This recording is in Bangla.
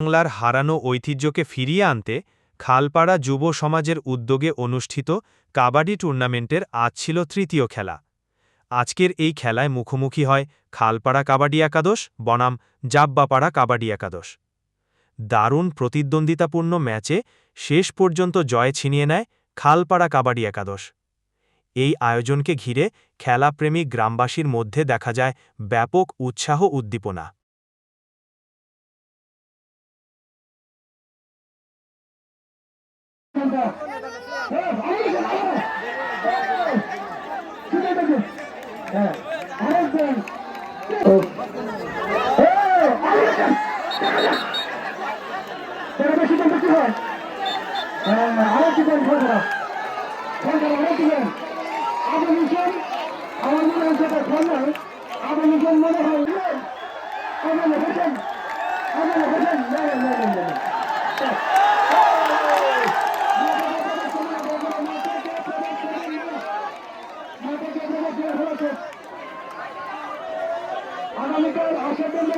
বাংলার হারানো ঐতিহ্যকে ফিরিয়ে আনতে খালপাড়া যুব সমাজের উদ্যোগে অনুষ্ঠিত কাবাডি টুর্নামেন্টের আজ ছিল তৃতীয় খেলা। আজকের এই খেলায় মুখোমুখি হয় খালপাড়া কাবাডি একাদশ, বনাম জাব্বাপাড়া কাবাডি একাদশ। দারুণ প্রতিদ্বন্দ্বিতাপূর্ণ ম্যাচে শেষ পর্যন্ত জয় ছিনিয়ে নেয় খালপাড়া কাবাডি একাদশ। এই আয়োজনকে ঘিরে খেলাপ্রেমী গ্রামবাসীর মধ্যে দেখা যায় ব্যাপক উৎসাহ উদ্দীপনা। আমার মনে হয় সেটা ফোন নয় আগে মিশন মনে হয় আগে হোসেন আগে হোসেন না না না না আগামীকাল আশা জন্য